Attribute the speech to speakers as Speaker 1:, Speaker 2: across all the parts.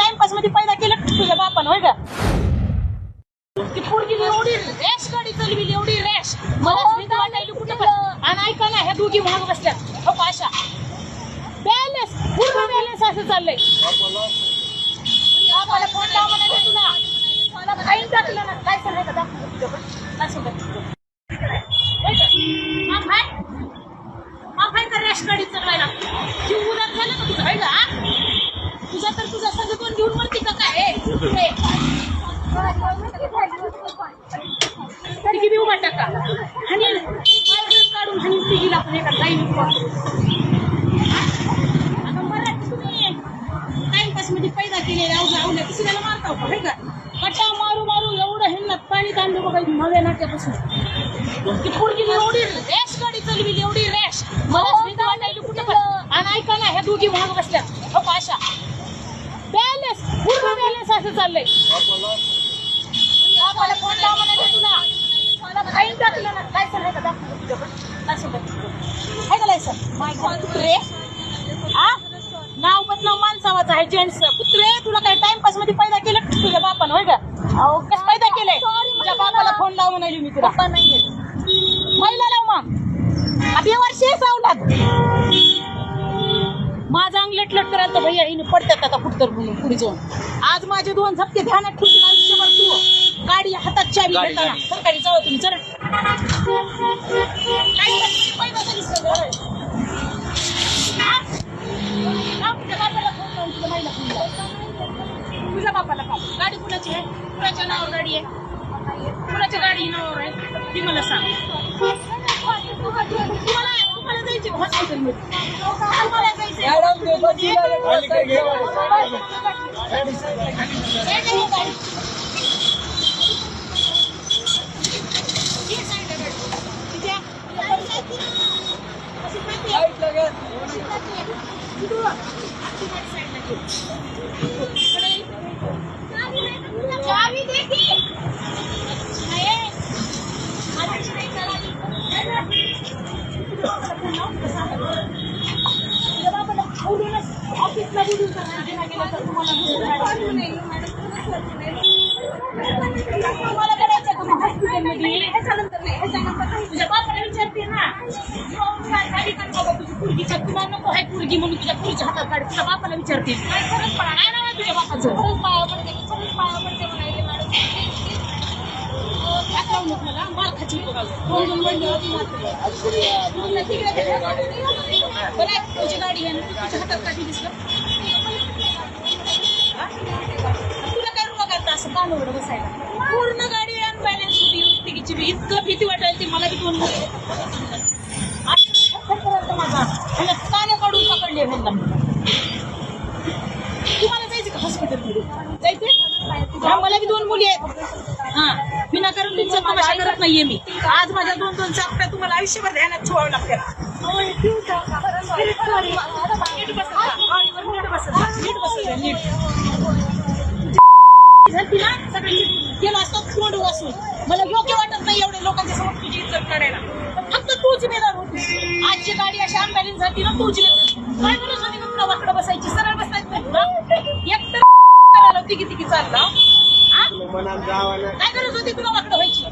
Speaker 1: टाइमपासमध्ये पैदा केलं तुझ्या बापानं होय का? ती पोरगी एवढी रॅश गाडी चालविली एवढी रॅश मला भीती वाटायली कुठं पण. आणि ऐका ना ह्या दोघी महाग बसल्यात हो अशा बॅलन्स पूर्ण बॅलन्स असं चाललंय. बापाला फोन लाव म्हणाले तुला मला टाकलं ना. काय सांगायचं दाखव तुझ्याकडे. काय सांगायचं? रॅश गाडी चालवायला? जीव उदार झालं का तुझं? आहे का? हा? तुझा तर तुझा संघ कोण घेऊन म्हणते का काय. तिघी बी उभा टाका आणि काढून आणि तिघीला पण एका लाईन आता मराठी तुम्ही टाइमपासमध्ये पैदा केलेले अवघ्या अवघ्या दुसऱ्याला मारताव का का कट्टा मारू मारू एवढं ह्यांना पाणी तांदूळ बघा नव्या नाट्यापासून ती पोरगी एवढी रॅश. गाडी चालविली एवढी रॅश मला वाटायली कुठं आणि ऐका ना ह्या दोघी महाग बसल्यात हो अशा बॅलन्स पूर्ण बॅलन्स असं चाललंय. बापाला फोन लाव तुला. मला काही टाकलं ना. तुझ्याकडे आहे का लायसन? माय कुत्रे आ? नाव बदनाव माणसावाचं आहे जेंट्स कुत्रे तुला काय टाइमपासमध्ये पैदा केलं तुझ्या बापानं होय का? अहो कसं पैदा केलंय? तुझ्या बापाला फोन लाव म्हणाली मी तुला. महिला लाव मग. तर भैया हिने पडतात आता कुठतर म्हणून पुढे जाऊन आज माझे दोन झपके ध्यानात ठेवतील आयुष्यभर तू गाडी हातात चावी
Speaker 2: गाडी,
Speaker 1: घेताना
Speaker 2: गाडी.
Speaker 1: सरकारी जाऊ तुम्ही चल काय करते? पैदा तरी सगळं. हा? तुझ्या बापाला फोन लावून तुझ्या बाईला फोन लाव. तुझ्या बापाला का गाडी कुणाची आहे कुणाच्या नावावर गाडी आहे कुणाच्या गाडी नावावर आहे ती मला सांग तुम्हाला जायची हॉस्पिटलमध्ये तुम्हाला जायचंय? हॉस्पिटलमध्ये. काय नाही गाडी. ही साईड आहे गाडी. तिथे या. अशी जाते. अशी जाते. इकडं. अशी गाडी साईडला ठेव. इकडे ये. चावी दे की. नाही. हाताची नाही चालावी. तुझ्या बाबाला बोलूनच ऑफिसला बोलून तर नाही गेला गेला तर तुम्हाला बोलून नाही. तुम्हाला करायचं का मग हॉस्पिटलमध्ये? तुझ्या बापाला विचारते ना गाडी काढ बाबा तुझी पोरगीच्या तुला नको आहे पोरगी म्हणून तुझ्या पोरीच्या हातात गाडी तुझ्या बापाला विचारते काय खरंच पडा काय नाव आहे तुझ्या बापाचं हात लावू नको मला मार खाची बघा दोन दोन महिने आधी मारते. तुला तिकडे ते- बरं आहे, तुझी गाडी आहे ना तू तुझ्या हातात काढली दिसलं उघडं बसायला. पूर्ण गाडी अनबॅलन्स होती तिकीची बी. इतकं भीती वाटायला ती मला करतं माझा. आणि काने काढून पकडले ह्यांना. तुम्हाला जायचं का हॉस्पिटलमध्ये हा, मला बी दोन मुली आहेत. हा विनाकारण तुमचा तमाशा करत नाहीये मी. आज माझ्या दोन दोन चापट्या तुम्हाला आयुष्यभर ध्यानात ठेवावं लागतात नीट नीट. नीट झालती ना सगळी गेलो असतो तोंड वाचून मला योग्य वाटत नाही एवढे लोकांच्या समोर तुझी इज्जत काढायला पण फक्त तूच बेदार होती. आजची गाडी अशी अँबॅलन्स झाली ना तुझी काय म्हणत होती का तुला वाकडं बसायची सरळ बसायचं नाही तुला? एक तर करायला होती की तिकी चालला? काय करत होती तुला वाकडं व्हायची?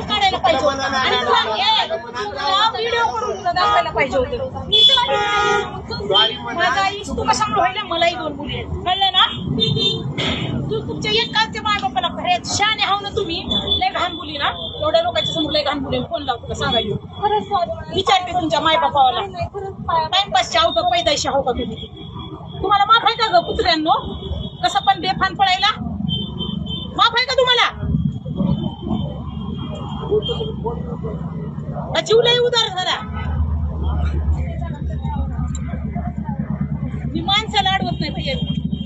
Speaker 1: काढायला पाहिजे व्हिडिओ करून तुला दाखवायला पाहिजे होतं. माझा आई तू कशामुळे व्हायला मलाही दोन मुली आहेत. कळलं ना? तू तुमच्या एक कालच्या माय बापाला खरे शाने हाव ना तुम्ही. लय घाण बोली ना? एवढ्या लोकांच्या समोर लय घाण बोली फोन लावतो? का सांगायला विचारते तुमच्या माय बापाला टाइमपासचे आहो का पैदाशी का तुम्ही? तुम्हाला माफ आहे का ग कुत्र्यांनो? कसं पण बेफान पडायला माफ आहे का तुम्हाला का जीव लय उदार झाला. मी माणसाला अडवत नाही भैया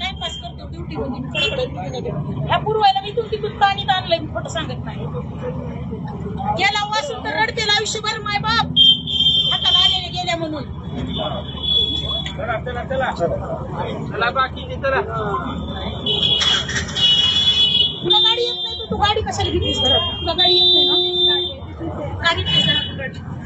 Speaker 1: टाइमपास करतो ड्युटी मध्ये. ह्या पूर्वायला मी तुमची दूध पाणी आणलंय मी खोटं सांगत नाही. गेला वासून तर रडतेला आयुष्यभर माय बाप. हाताला आलेले गेल्या म्हणून.
Speaker 2: चला चला चला. चला बाकीचे चला
Speaker 1: तुला गाडी येत नाही तर तू गाडी कशाला घेतलीस तुला गाडी येत नाही ना? का